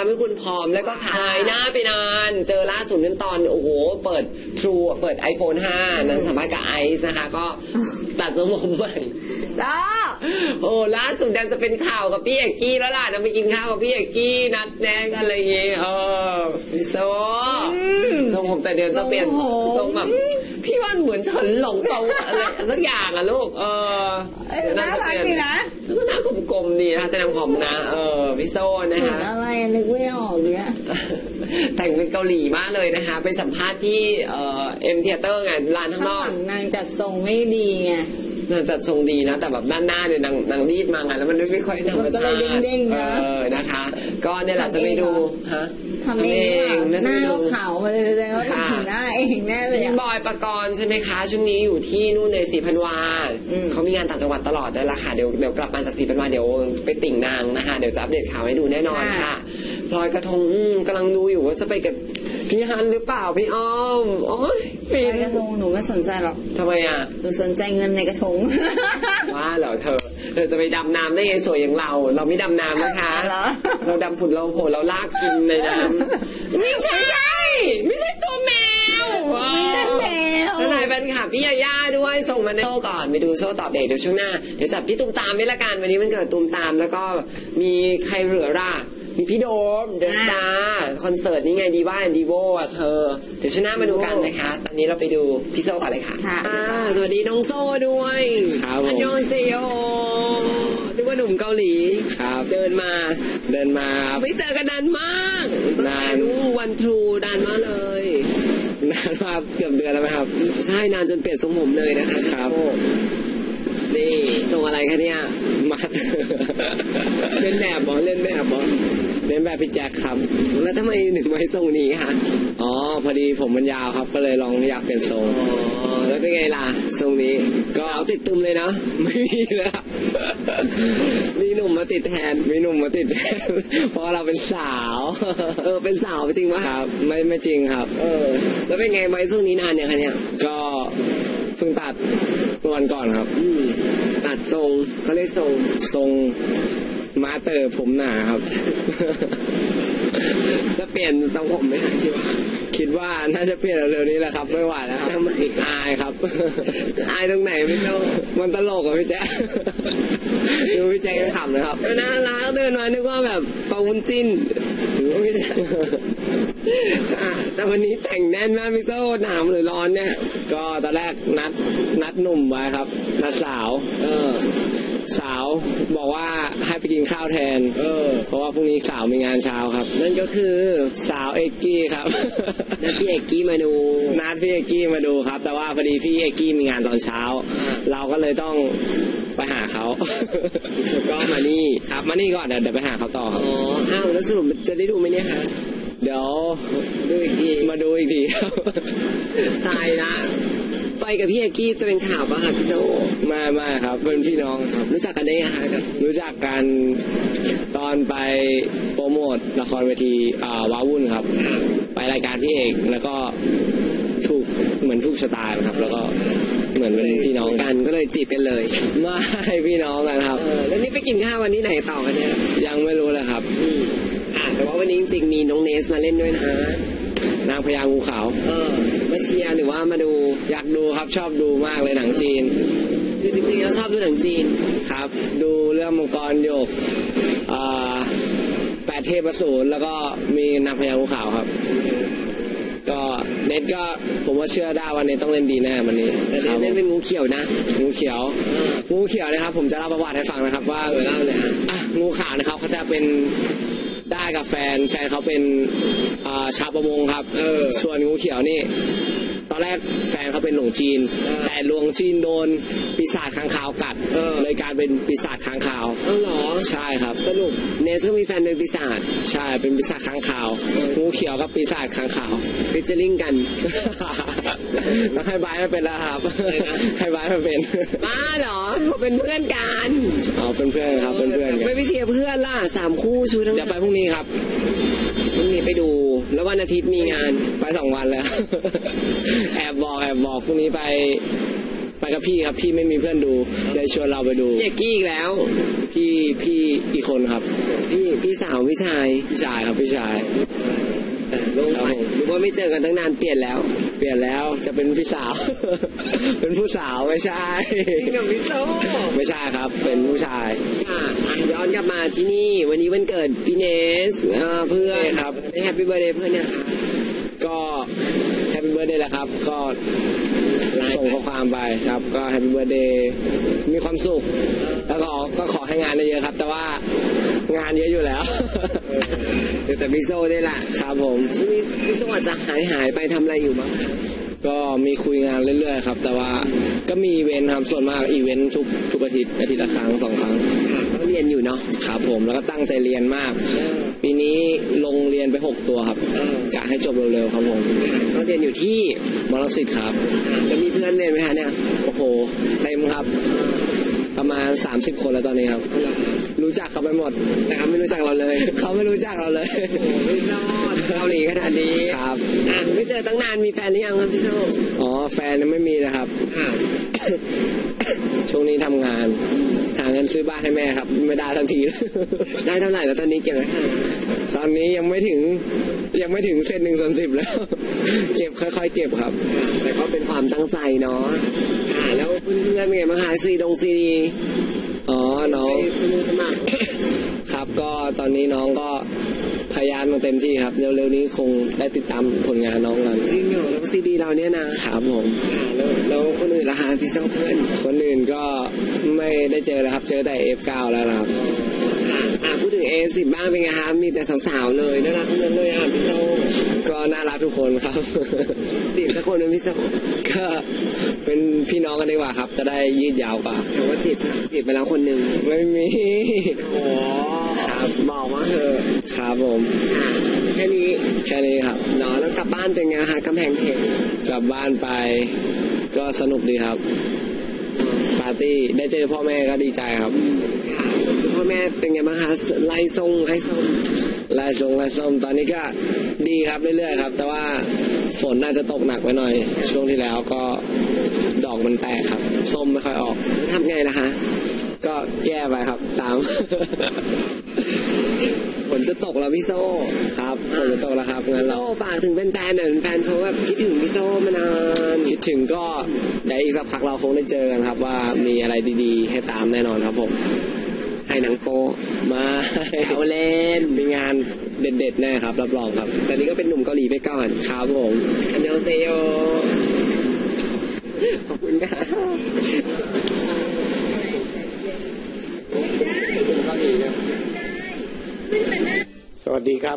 ทำให้คุณผอมแล้วก็หายหน้าไปนาน เจอล่าสุดนั้นตอนโอ้โหเปิด True เปิด iPhone 5นั้นสัมภาษณ์กับไอซ์นะคะ ก็ตัดทรงผมใหม่จ้าโอ้ล่าสุดดันจะเป็นข่าวกับพี่เอกกี้แล้วล่ะนำไปกินข้าวกับพี่เอกกี้นัดแนะกันอะไรอย่างเงี้ยเออพี่โซทรงผมแต่เดือนจะเปลี่ยนทรงผมทรงแบบ พี่ว่าเหมือนเฉินหลงตรงอะไรสักอย่างอะลูก เออเอ้ยเดี๋ยวน่ารักดีนะแล้วก็หน้ากลมๆดีนะคะแต่น้ำหอมนะ เออพี่โซนะเหมือคะนอะไรอะนึกไม่ออกเนี่ยแต่งเป็นเกาหลีมากเลยนะคะ ไปสัมภาษณ์ที่เอ่อเอ็มเทเตอร์ไงร้านข้างข้างนอหกลังนางจัดทรงไม่ดีไง นางจัดทรงดีนะ แต่แบบด้านหน้าเนี่ยนางนางรีดมาไงแล้วมันไม่ค่อยธรรมมันก็ชาเลยติเด้งๆนะเออนะคะ ก็เนี่ยแหละจะไปดูฮะทำเองอะทำเองหน้าจะไปก็ดูขาวมาเลยแสดงว่าค่ะถึงหน้าเองแน่เลยพี่อะ บอยประกรณ์ใช่ไหมคะ ช่วงนี้อยู่ที่นู่นในสีพันวาอืม เขามีงานต่างจังหวัดตลอดเลยละค่ะเดี๋ยวเดี๋ยวกลับมาจากสีพันวาเดี๋ยวไปติ่งนางนะคะ เดี๋ยวจะอัปเดตข่าวให้ดูแน่นอนค่ะพลอยกระทงอืมกำลังดูอยู่ว่าจะไปกับ พี่ฮันหรือเปล่าพี่อ้อมโอ้ยฟิไปนกระทงหนูไม่สนใจหรอกทำไมอะหนูสนใจเงินในกระทงว่าเหรอเธอ เธอจะไปดำน้ำได้ไงสวยอย่างเรา เราไม่ดำน้ำนะคะเหรอเราดำผุดเราโผล่เราลากกินในน้ำไม่ใช่ไม่ใช่ตัวแมวไม่ใช่แมวแล้วไหนเป็นค่ะพี่ยาย่าด้วยส่งมาในโซ่ก่อนไปดูโซ่ตอบเด็กเดี๋ยวช่วงหน้าเดี๋ยวจับพี่ตุ้มตามไม่ละกันวันนี้มันเกิดตุ้มตามแล้วก็มีใครเหลือล่ะ มีพี่โดมเดอะสตาร์คอนเสิร์ตนี่ไงดีว่าดีโวอะเธอเดี๋ยวช่วงหน้ามาดูกันนะคะ ตอนนี้เราไปดูพี่โซ่ก่อนเลยค่ะค่ะ อ่าสวัสดีน้องโซ่ด้วยครับผม อันยองเซโยนึกว่าหนุ่มเกาหลี ครับเดินมา เดินมาครับ ไม่เจอกันนานมากนาน ตั้งแต่วันทรูนานมากเลย นานมาเกือบเดือนแล้วไหมครับ ใช่นานจนเปลี่ยนทรงผมเลยนะคะครับ โอ้นี่ทรงอะไรคะเนี่ย มัด เล่นแบบบอเล่นแบบบอ เล่นแบบพี่แจ็คครับ แล้วทำไมถึงไว้ทรงนี้คะอ๋อพอดีผมมันยาวครับ ก็เลยลองอยากเปลี่ยนทรงอ๋อแล้วเป็นไงล่ะทรงนี้ ก็เอาติดตึมเลยเนาะไม่มีแล้วมีหนุ่มมาติดแทนมีหนุ่มมาติดเพราะว่าเราเป็นสาว เออเป็นสาวจริงปะครับ ไม่ไม่จริงครับ เออ แล้วเป็นไงไว้ทรงนี้นานเนี่ยคะเนี่ยก็เพิ่งตัดเมื่อวันก่อนครับ อืมตัดทรงเขาเรียกทรงทรง มาเตอร์ผมหนาครับ จะเปลี่ยนทรงผมไหมคะคิดว่า คิดว่าน่าจะเปลี่ยนเร็วๆนี้แหละครับ ไม่ไหวแล้วครับทำไมอายครับ อายตรงไหนไม่รู้มันตลกอะพี่แจ๊คดูพี่แจ๊คก็ขำนะครับน่ารักเดินมานึกว่าแบบปาวุ้นจิ้นไม่ใช่อะแต่วันนี้แต่งแน่นมากพี่โซ่หนาวหรือร้อนเนี่ย ก็ตอนแรกนัดนัดหนุ่มไว้ครับนัดสาว เออ สาวบอกว่าให้ไปกินข้าวแทน เออ เพราะว่าพรุ่งนี้สาวมีงานเช้าครับ นั่นก็คือสาวเอกกี้ครับ นัดพี่เอกกี้มาดู นัดพี่เอกกี้มาดูครับ แต่ว่าพอดีพี่เอกกี้มีงานตอนเช้าอ่าเราก็เลยต้องไปหาเขา ก็มานี่ครับมานี่ก่อนเดี๋ยวเดี๋ยวไปหาเขาต่อคอ๋รับออ้าวแล้วสรุปจะได้ดูไหมเนี่ยคะเดี๋ยวดูอีกทีมาดูอีกทีครับ ตายละ ไปกับพี่เอกกี้จะเป็นข่าวปะคะพี่โซ่มามาครับ เป็นพี่น้องครับ รู้จักกันได้ยังไงคะกับรู้จักกันตอนไปโปรโมทละครเวทีอ่าว้าวุ่นครับ ไปรายการพี่เอกแล้วก็ถูกเหมือนถูกชะตานะครับ แล้วก็เหมือนเป็นพี่น้องกักันนก็เลยจีบกันเลยไม่พี่น้องกันครับเออแล้วนี่ไปกินข้าววันนี้ไหนต่อกันเนี่ยยังไม่รู้เลยครับ อืมอะแต่ว่าวันนี้จริงๆมีน้องเนสมาเล่นด้วยนะ นางพญางูขาวเออมาเชียร์หรือว่ามาดูอยากดูครับชอบดูมากเลยหนังจีนคือจริงๆแล้วชอบดูหนังจีนครับ ดูเรื่องมังกรโยกอ่าแปดเทพอสูรแล้วก็มีนางพญางูขาวครับ ก็เน็ตก็ผมว่าเชื่อได้ว่าเน็ตต้องเล่นดีแน่วันนี้แต่ครับเล่นเป็นงูเขียวนะงูเขียวงูเขียวนะครับ ผมจะเล่าประวัติให้ฟังนะครับ ว่าเออเล่าเลยอะอะงูขาวนะครับเขาจะเป็นได้ กับแฟน แฟนเขาเป็นอ่าชาวประมงครับเออส่วนงูเขียวนี่ต อนแรกแฟนเขาเป็นหลวงจีนเออแต่หลวงจีนโดนปีศาจค้างคาวกัดเออ เลยกลารเป็นปีศาจค้างคาว เอาเหรอ ใช่ครับ สรุปเนสก็มีแฟนเป็นปีศาจใช่เป็นปีศาจค้างคาวงูเขียวกับปีศาจค้างคาวฟิชเจอริงกัน แล้วให้บายมาเป็นแล้วครับอะไรนะ ให้บายมาเป็นบ้าเหรอเขาเป็นเพื่อนกันเอาเป็นเพื่อนครับเป็นเพื่อนกันไม่ไปเชียร์เพื่อนล่ะสามคู่ชูทั้ง เดี๋ยวไปพรุ่งนี้ครับ พรุ่งนี้ไปดู แล้ววันอาทิตย์มีงานไปสองวันแล้ว แอบบอกแอบบอกพรุ่งนี้ไปไปกับพี่ครับ พี่ไม่มีเพื่อนดูเลยชวนเราไปดูเอกกี้อีกแล้ว พี่พี่อีกคนครับ พี่พี่สาวพี่ชายพี่ชายครับพี่ชาย ลงครับไปผมหรือว่าไม่เจอกันตั้งนานเปลี่ยนแล้ว เปลี่ยนแล้วจะเป็นพี่สาว เป็นผู้สาวไม่ใช่กับพี่โซไม่ใช่ครับ เป็นผู้ชายอะย้อนกลับมาที่นี่วันนี้วันเกิดพี่เนสเพื่อนครับแฮปปี้เบอร์เดย์เพื่อนนี่ยค่ะก็แฮปปี้เบิร์เดย์แหละครับ ก็ส่งข้อความไปครับ ก็แฮปปี้เบิร์เดย์มีความสุข แล้วก็ก็ขอให้งานได้เยอะครับ แต่ว่า งานเยอะอยู่แล้วเดี๋ยวแต่พี่โซได้ละครับผมช่วงนี้พี่โซอาจจะหายหายไปทำอะไรอยู่บ้างคะก็มีคุยงานเรื่อยๆครับ แต่ว่าก็มีอีเวนต์ครับส่วนมากอีเวนต์ทุกทุกอาทิตย์อาทิตย์ละครั้งสองครั้งค่ะก็เรียนอยู่เนาะครับผมแล้วก็ตั้งใจเรียนมาก ปีนี้ลงเรียนไปหกตัวครับกะให้จบเร็วๆครับผมก็เรียนอยู่ที่มรสิทธิ์ครับแล้วมีเพื่อนเรียนไหมคะเนี่ยโอ้โหเต็มครับ ประมาณ 30 คนแล้วตอนนี้ครับ รู้จักเขาไปหมด แต่เขาไม่รู้จักเราเลย เขาไม่รู้จักเราเลยโอ้ไม่รอดเกาหลีขนาดนี้ครับอะไม่เจอตั้งนานมีแฟนหรือยังครับพี่โซอ๋อแฟนยังไม่มีนะครับค่ะช่วงนี้ทำงาน หาเงินซื้อบ้านให้แม่ครับ ไม่ได้ทันทีได้เท่าไหร่แล้วตอนนี้เก็บไว้ค่ะตอนนี้ยังไม่ถึงยังไม่ถึงเซนหนึ่งส่วนสิบแล้ว เก็บค่อยๆเก็บครับ แต่ก็เป็นความตั้งใจเนาะอ่าแล้วเพื่อนๆเป็นไงบ้างคะซีดงซีดี อ๋อ น้องไปสมุสมัคร ครับ ก็ตอนนี้น้องก็พยายามมาเต็มที่ครับ เร็วๆนี้คงได้ติดตามผลงานน้องกันจริงเหรอแล้วซีดีเราเนี่ยนะครับผมอ่าแล้วแล้วคนอื่นล่ะคะพี่โซเพื่อนคนอื่นก็ไม่ได้เจอเลยครับ เจอแต่ F9 แล้วนะครับอ่าอ่าพูด ถึงเอสิบบ้างเป็นไงคะมีแต่สาวๆเลยน่ารักทั้งนั้นเลยอะพี่โซก็น่ารักทุกคนครับจีบสักคนเป็นพี่โซก็เป็นพี่น้องกันดีกว่าครับ จะได้ยืดยาวกว่าแต่ว่าจีบจีบไปแล้วคนหนึ่งไม่มีโอ้ครับบอกว่าเธอะครับผมค่ะแค่นี้แค่นี้ครับเนาะแล้วกลับบ้านเป็นไงคะกำแพงเพชรกลับบ้านไป ก็สนุกดีครับ ปาร์ตี้ได้เจอพ่อแม่ก็ดีใจครับค่ะ พ่อแม่เป็นไงบ้างคะไล่ทรงไล่ทรงลายทรงลายส้มตอนนี้ก็ดีครับเรื่อยๆครับ แต่ว่าฝนน่าจะตกหนักไปหน่อย ช่วงที่แล้วก็ดอกมันแตกครับ ส้มไม่ค่อยออกทำไงล่ะคะ ก็แก้ไปครับตาม ฝนจะตกแล้วพี่โซ่ครับฝนจะตกแล้วครับงั้นเราโซ่ฝากถึงแฟนๆหน่อยแฟนเขาแบบคิดถึงพี่โซ่มานานคิดถึงก็เดี๋ยวอีกสักพักเราคงได้เจอกันครับ ว่ามีอะไรดีๆ ให้ตามแน่นอนครับผม ให้หนังโปมาเอาเล่นมีงานเด็ดๆแน่ครับ รับรองครับตอนนี้ก็เป็นหนุ่มเกาหลีไปก่อนครับผมอันยเซโอขอบคุณครับสวัสดีครับ